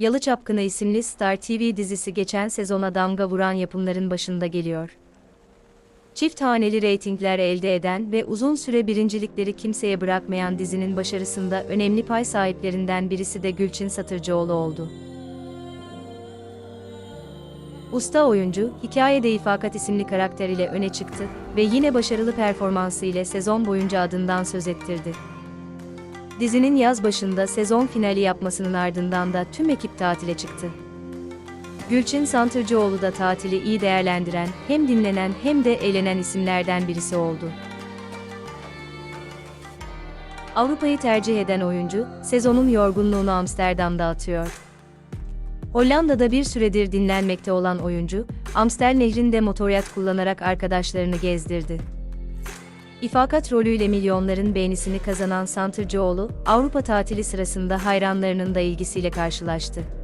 Yalı Çapkını isimli Star TV dizisi geçen sezona damga vuran yapımların başında geliyor. Çift haneli reytingler elde eden ve uzun süre birincilikleri kimseye bırakmayan dizinin başarısında önemli pay sahiplerinden birisi de Gülçin Satırcıoğlu oldu. Usta oyuncu, hikayede İfakat isimli karakter ile öne çıktı ve yine başarılı performansı ile sezon boyunca adından söz ettirdi. Dizinin yaz başında sezon finali yapmasının ardından da tüm ekip tatile çıktı. Gülçin Santırcıoğlu da tatili iyi değerlendiren, hem dinlenen hem de eğlenen isimlerden birisi oldu. Avrupa'yı tercih eden oyuncu, sezonun yorgunluğunu Amsterdam'da atıyor. Hollanda'da bir süredir dinlenmekte olan oyuncu, Amstel Nehri'nde motoryat kullanarak arkadaşlarını gezdirdi. İfakat rolüyle milyonların beğenisini kazanan Santırcıoğlu, Avrupa tatili sırasında hayranlarının da ilgisiyle karşılaştı.